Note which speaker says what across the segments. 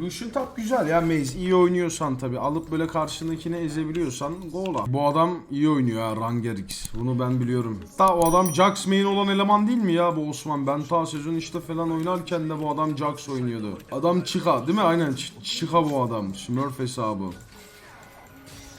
Speaker 1: Lucian Top güzel ya Maze. iyi oynuyorsan tabi. Alıp böyle karşındakini ezebiliyorsan gola. Bu adam iyi oynuyor ya Rangerix. Bunu ben biliyorum. Ta o adam Jax main olan eleman değil mi ya bu Osman? Ben ta sezon işte falan oynarken de bu adam Jax oynuyordu. Adam Chica değil mi? Aynen Ch- Chica bu adam. Smurf hesabı.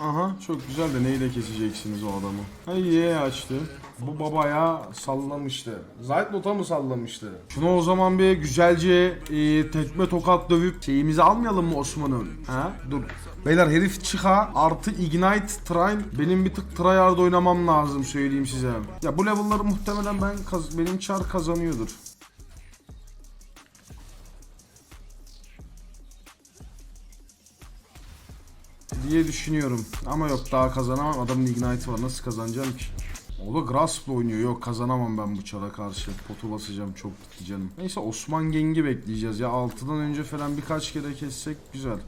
Speaker 1: Aha çok güzel de neyle keseceksiniz o adamı? Hayır ye açtı. Bu babaya sallamıştı. Zaytlot'a mı sallamıştı? Şunu o zaman bir güzelce e, tekme tokat dövüp şeyimizi almayalım mı Osman'ın? Ha? Dur. Beyler herif çıka artı Ignite Trine. Benim bir tık tryhard oynamam lazım söyleyeyim size. Ya bu level'ları muhtemelen ben benim çar kazanıyordur. Diye düşünüyorum. Ama yok daha kazanamam. Adamın Ignite var. Nasıl kazanacağım ki? O da Grasp'la oynuyor. Yok kazanamam ben bu çara karşı. Potu basacağım çok gitti canım. Neyse Osman Geng'i bekleyeceğiz ya. 6'dan önce falan birkaç kere kessek güzel.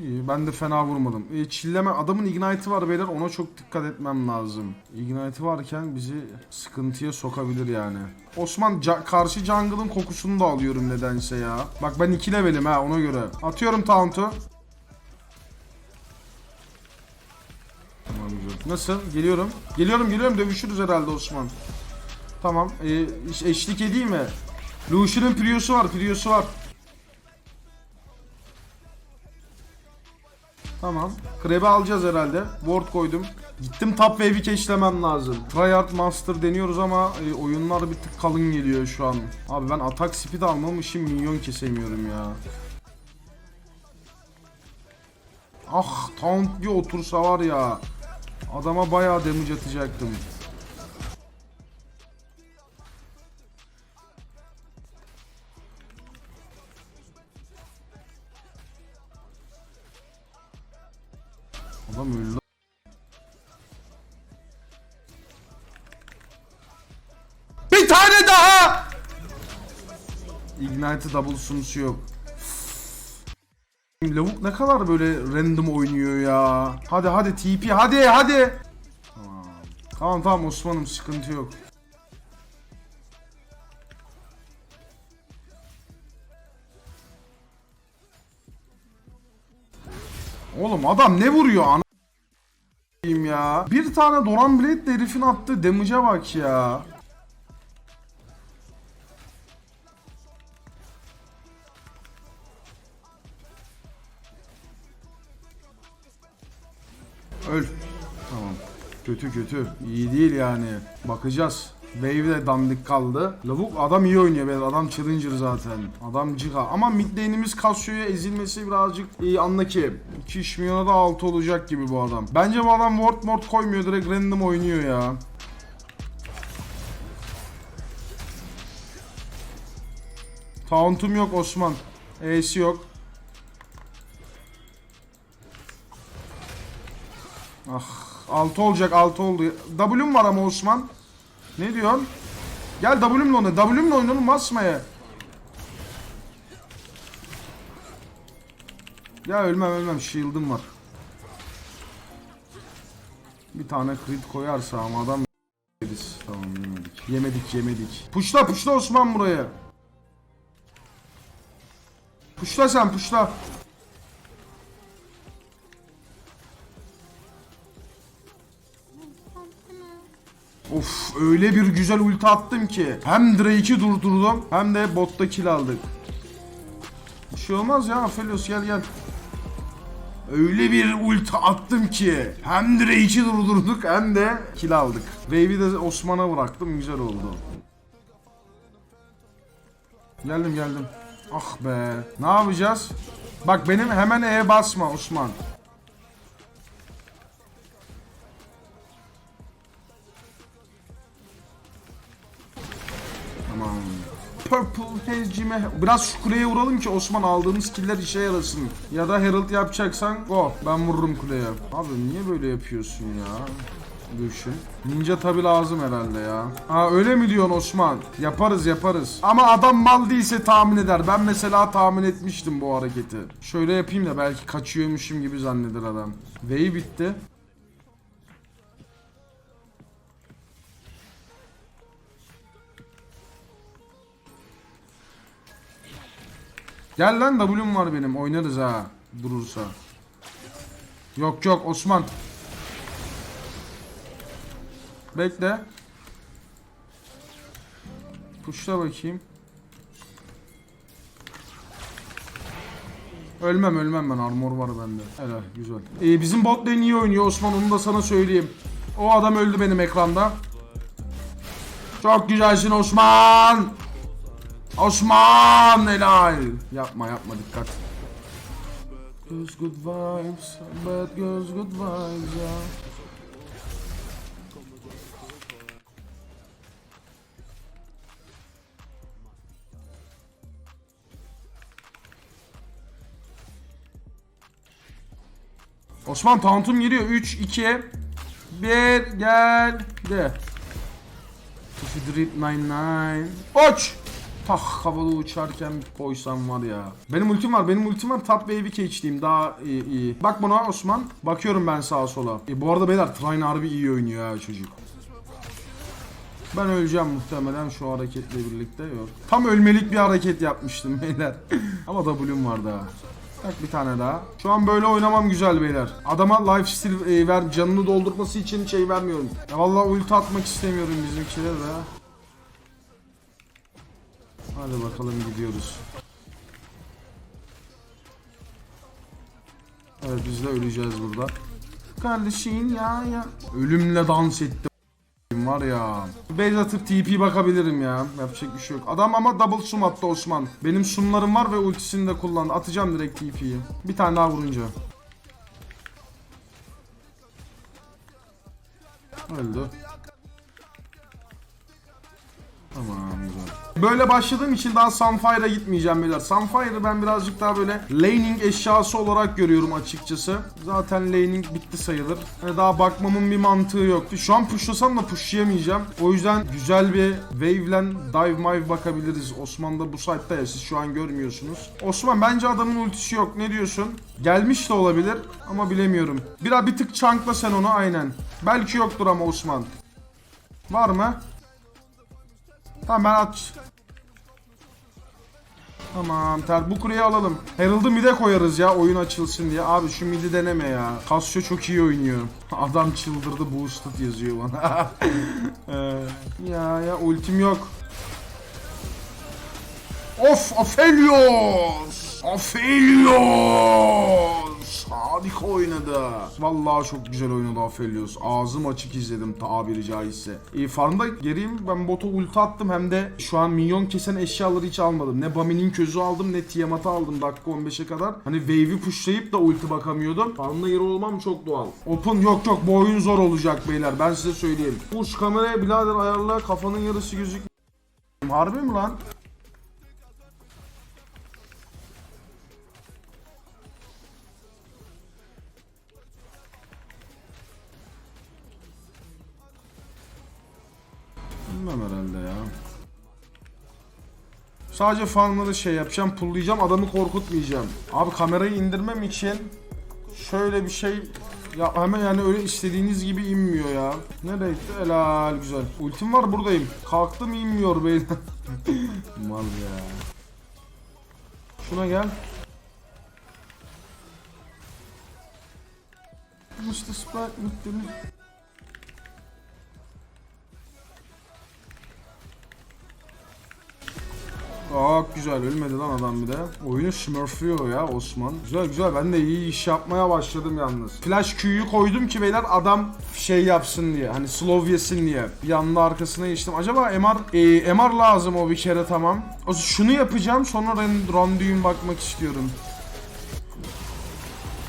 Speaker 1: İyi ben de fena vurmadım. E, çilleme adamın ignite'ı var beyler ona çok dikkat etmem lazım. Ignite'ı varken bizi sıkıntıya sokabilir yani. Osman ca- karşı jungle'ın kokusunu da alıyorum nedense ya. Bak ben 2 levelim ha ona göre. Atıyorum taunt'u. Tamam güzel. Nasıl? Geliyorum. Geliyorum geliyorum dövüşürüz herhalde Osman. Tamam. E, eşlik edeyim mi? Lucian'ın Prius'u var Prius'u var. Tamam. Krebe alacağız herhalde. Ward koydum. Gittim top wave'i keşlemem lazım. Tryhard Master deniyoruz ama e, oyunlar bir tık kalın geliyor şu an. Abi ben atak speed almamışım minyon kesemiyorum ya. Ah taunt bir otursa var ya. Adama bayağı damage atacaktım. Ignite double sunusu yok. Lavuk ne kadar böyle random oynuyor ya. Hadi hadi TP hadi hadi. Tamam. Tamam tamam Osman'ım sıkıntı yok. Oğlum adam ne vuruyor ana ya. Bir tane Doran Blade de herifin attığı damage'a bak ya. Öl. Tamam. Kötü kötü. İyi değil yani. Bakacağız. Wave de dandik kaldı. Lavuk adam iyi oynuyor beyler. Adam challenger zaten. Adam ciga. Ama mid lane'imiz Cassio'ya ezilmesi birazcık iyi anla ki. 2 iş milyona da 6 olacak gibi bu adam. Bence bu adam ward mort koymuyor. Direkt random oynuyor ya. Taunt'um yok Osman. E'si yok. Ah 6 olacak 6 oldu. W'm var ama Osman. Ne diyorsun? Gel W'mle oyna. W'mle oyna oğlum basmaya. Ya ölmem ölmem shield'ım var. Bir tane crit koyarsa ama adam yeriz. Tamam yemedik. Yemedik yemedik. Puşla puşla Osman buraya. Puşla sen puşla. Of öyle bir güzel ulti attım ki. Hem Drake'i durdurdum hem de botta kill aldık. Bir şey olmaz ya Aphelios gel gel. Öyle bir ulti attım ki hem Drake'i durdurduk hem de kill aldık. Wave'i de Osman'a bıraktım güzel oldu. Geldim geldim. Ah be. Ne yapacağız? Bak benim hemen E'ye basma Osman. Hedge'ime biraz şu kuleye vuralım ki Osman aldığımız killer işe yarasın. Ya da Herald yapacaksan go. Ben vururum kuleye. Abi niye böyle yapıyorsun ya? Düşün. Ninja tabi lazım herhalde ya. Ha öyle mi diyorsun Osman? Yaparız yaparız. Ama adam mal değilse tahmin eder. Ben mesela tahmin etmiştim bu hareketi. Şöyle yapayım da belki kaçıyormuşum gibi zanneder adam. V'yi bitti. Gel lan W'm var benim. Oynarız ha. Durursa. Yok yok Osman. Bekle. Puşla bakayım. Ölmem ölmem ben armor var bende. Helal güzel. Ee, bizim bot lane iyi oynuyor Osman onu da sana söyleyeyim. O adam öldü benim ekranda. Çok güzelsin Osman. Osman helal. Yapma yapma dikkat. Girls good vibes, bad girls good vibes ya. Osman tantum giriyor. 3, 2, 1 geldi. Drip 99. Uç! Tak havalı uçarken koysam var ya. Benim ultim var. Benim ultim var. Top wave catch'liyim. Daha iyi, iyi. Bak buna Osman. Bakıyorum ben sağa sola. E, bu arada beyler Trine harbi iyi oynuyor ha çocuk. Ben öleceğim muhtemelen şu hareketle birlikte yok. Tam ölmelik bir hareket yapmıştım beyler. Ama W'm var daha. Bak bir tane daha. Şu an böyle oynamam güzel beyler. Adama life steal e, ver canını doldurması için şey vermiyorum. Ya vallahi ulti atmak istemiyorum bizimkilere de. Hadi bakalım gidiyoruz. Evet biz de öleceğiz burada. Kardeşin ya ya. Ölümle dans etti var ya. Base atıp TP bakabilirim ya. Yapacak bir şey yok. Adam ama double sum attı Osman. Benim sumlarım var ve ultisini de kullandı. Atacağım direkt TP'yi. Bir tane daha vurunca. Öldü. Tamam güzel. Böyle başladığım için daha Sunfire'a gitmeyeceğim beyler. Sunfire'ı ben birazcık daha böyle laning eşyası olarak görüyorum açıkçası. Zaten laning bitti sayılır. Yani daha bakmamın bir mantığı yoktu. Şu an pushlasam da pushlayamayacağım. O yüzden güzel bir wave'len dive mive bakabiliriz. Osman da bu site'da ya siz şu an görmüyorsunuz. Osman bence adamın ultisi yok. Ne diyorsun? Gelmiş de olabilir ama bilemiyorum. Bir, bir tık çankla sen onu aynen. Belki yoktur ama Osman. Var mı? Tamam ben aç. Tamam ter bu kuleyi alalım. Herald'ı mid'e koyarız ya oyun açılsın diye. Abi şu mid'i deneme ya. Casio çok iyi oynuyor. Adam çıldırdı boosted yazıyor bana. Ee, ya ya ultim yok. Of Aphelios! Aphelios! Harika oynadı. Vallahi çok güzel oynadı Aphelios. Ağzım açık izledim tabiri caizse. E, farmda geriyim. Ben bota ulti attım hem de şu an minyon kesen eşyaları hiç almadım. Ne Bami'nin közü aldım ne Tiamat'ı aldım dakika 15'e kadar. Hani wave'i pushlayıp da ulti bakamıyordum. Farmda yer olmam çok doğal. Open yok yok bu oyun zor olacak beyler ben size söyleyeyim. Push kameraya birader ayarla kafanın yarısı gözük. Harbi mi lan? Bilmem herhalde ya. Sadece farmları şey yapacağım, pullayacağım, adamı korkutmayacağım. Abi kamerayı indirmem için şöyle bir şey ya hemen yani öyle istediğiniz gibi inmiyor ya. Nereye gitti? Helal güzel. Ultim var buradayım. Kalktım inmiyor beyler. Mal ya. Şuna gel. Mr. Sprite bitti Çok güzel ölmedi lan adam bir de. Oyunu smurfluyor ya Osman. Güzel güzel ben de iyi iş yapmaya başladım yalnız. Flash Q'yu koydum ki beyler adam şey yapsın diye. Hani slow yesin diye. Bir anda arkasına geçtim. Acaba MR e, MR lazım o bir kere tamam. O şunu yapacağım sonra ben randuin bakmak istiyorum.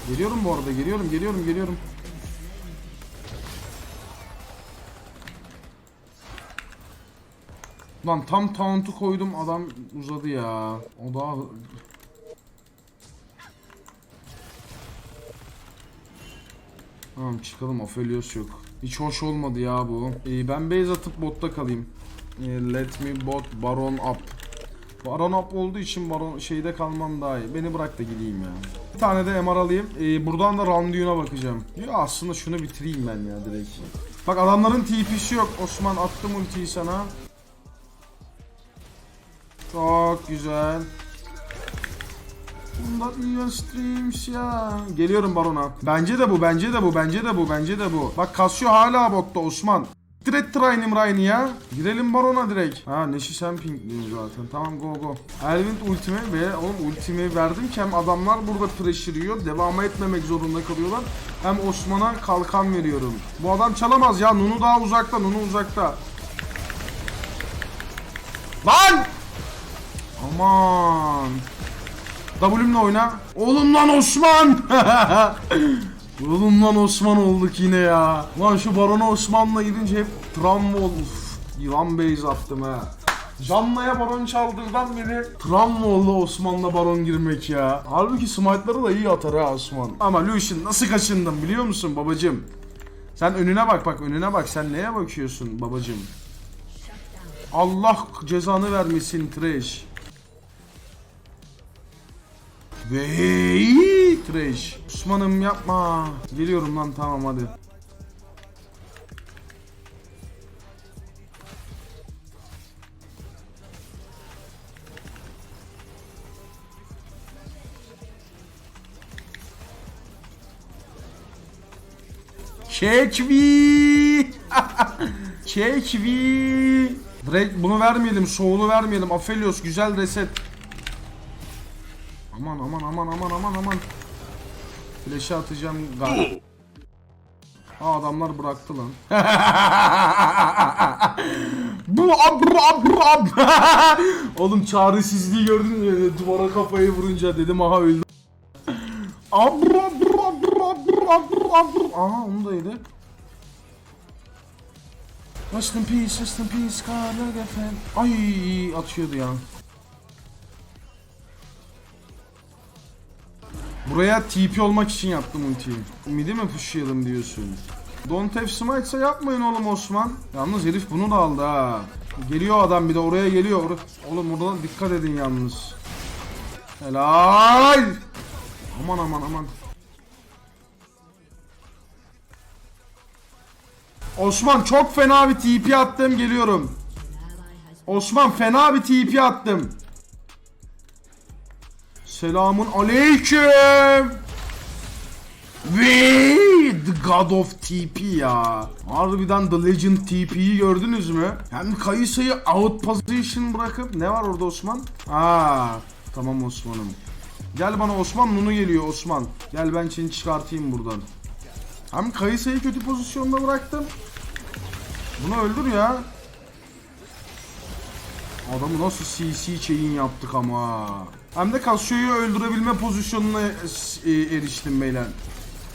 Speaker 1: Geliyorum bu arada geliyorum geliyorum geliyorum. Lan tam taunt'u koydum adam uzadı ya. O daha Tamam çıkalım Aphelios yok. Hiç hoş olmadı ya bu. Ee, ben base atıp botta kalayım. Ee, let me bot baron up. Baron up olduğu için baron şeyde kalmam daha iyi. Beni bırak da gideyim ya. Bir tane de MR alayım. Ee, buradan da Randuin'a bakacağım. Ya aslında şunu bitireyim ben ya direkt. Bak adamların TP'si yok. Osman attım ultiyi sana. Çok güzel. Bunlar iyi streams ya. Geliyorum barona. Bence de bu, bence de bu, bence de bu, bence de bu. Bak Casio hala botta Osman. Direkt Trainim Ryan ya. Girelim barona direkt. Ha Neşi sen pinkliyorsun zaten. Tamam go go. Elvind ultimi ve oğlum ultimi verdim ki hem adamlar burada pressure yiyor. Etmemek zorunda kalıyorlar. Hem Osman'a kalkan veriyorum. Bu adam çalamaz ya. Nunu daha uzakta. Nunu uzakta. Lan! Aman. W'mle oyna. Oğlum lan Osman. Oğlum lan Osman olduk yine ya. Lan şu Barona Osman'la gidince hep travma oldu. Uf, Yılan base attım ha. Canla'ya baron çaldırdan beri travma oldu Osman'la baron girmek ya. Halbuki smite'ları da iyi atar ha Osman. Ama Lucian nasıl kaçındın biliyor musun babacım? Sen önüne bak bak önüne bak sen neye bakıyorsun babacım? Allah cezanı vermesin Trash. Ve Trash. Osman'ım yapma. Geliyorum lan tamam hadi. Çekvi. Çekvi. Direkt bunu vermeyelim, soğulu vermeyelim. Aphelios güzel reset. Aman aman aman aman aman aman. Flash'ı atacağım galiba. Aa adamlar bıraktı lan. Bu abr abr ab. Oğlum çaresizliği gördün mü? Duvara kafayı vurunca dedim aha öldü. Abr abr abr abr abr abr. Aha onu da yedi. Rest in peace, rest in peace, Karlı Gefen. Ay atıyordu ya. Buraya TP olmak için yaptım ultiyi. Midi mi pushlayalım diyorsun? Don't have smite ise yapmayın oğlum Osman. Yalnız herif bunu da aldı ha. Geliyor adam bir de oraya geliyor. Oğlum orada dikkat edin yalnız. Helal. Aman aman aman. Osman çok fena bir TP attım geliyorum. Osman fena bir TP attım. Selamun aleyküm. Ve God of TP ya. Harbiden The Legend TP'yi gördünüz mü? Hem Kayısa'yı out position bırakıp ne var orada Osman? Aa, tamam Osman'ım. Gel bana Osman Nunu geliyor Osman. Gel ben seni çıkartayım buradan. Hem Kayısa'yı kötü pozisyonda bıraktım. Bunu öldür ya. Adamı nasıl CC chain yaptık ama. Hem de Cassio'yu öldürebilme pozisyonuna e, eriştim beyler.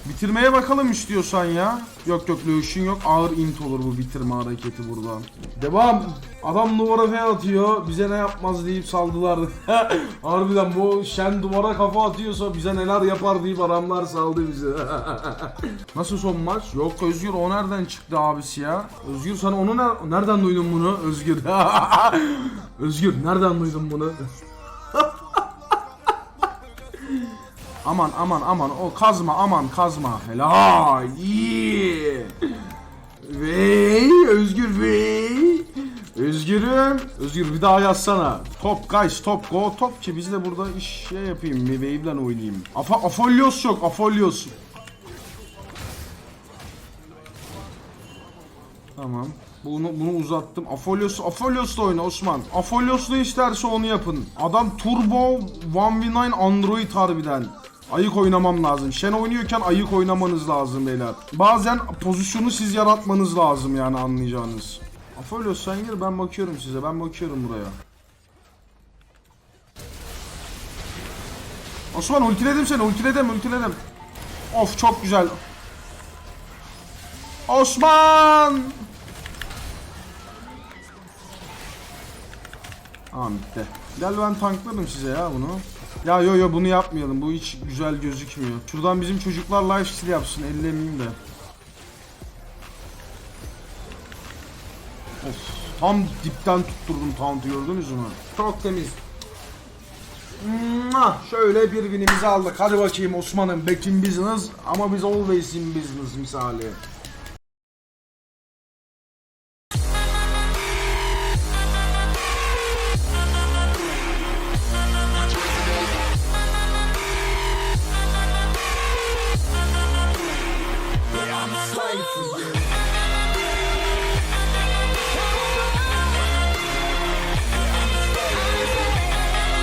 Speaker 1: Bitirmeye bakalım istiyorsan ya. Yok yok Lucian yok. Ağır int olur bu bitirme hareketi burada. Devam. Adam duvara F atıyor. Bize ne yapmaz deyip saldılar. Harbiden bu şen duvara kafa atıyorsa bize neler yapar deyip adamlar saldı bizi. Nasıl son maç? Yok Özgür o nereden çıktı abisi ya? Özgür sen onu ner- nereden duydun bunu? Özgür. Özgür nereden duydun bunu? Aman aman aman o kazma aman kazma. Helal. iyi. Vey Özgür vey. Özgür'üm. Özgür bir daha yazsana. Top guys top go top ki biz de burada iş şey yapayım. Bir wave'den oynayayım. Afa Afolios yok Afolios. Tamam. Bunu, bunu uzattım. Afolios, Afolios'la oyna Osman. Afolios ne isterse onu yapın. Adam Turbo 1v9 Android harbiden. Ayık oynamam lazım. Shen oynuyorken ayık oynamanız lazım beyler. Bazen pozisyonu siz yaratmanız lazım yani anlayacağınız. Afolios sen gir ben bakıyorum size. Ben bakıyorum buraya. Osman ultiledim seni ultiledim ultiledim. Of çok güzel. Osman! Tamam bitti. Gel ben tankladım size ya bunu. Ya yo yo bunu yapmayalım. Bu hiç güzel gözükmüyor. Şuradan bizim çocuklar lifesteal yapsın. Ellemeyeyim de. Of. Tam dipten tutturdum taunt'u gördünüz mü? Çok temiz. Mwah! Şöyle bir winimizi aldık. Hadi bakayım Osman'ım back in business ama biz always in business misali.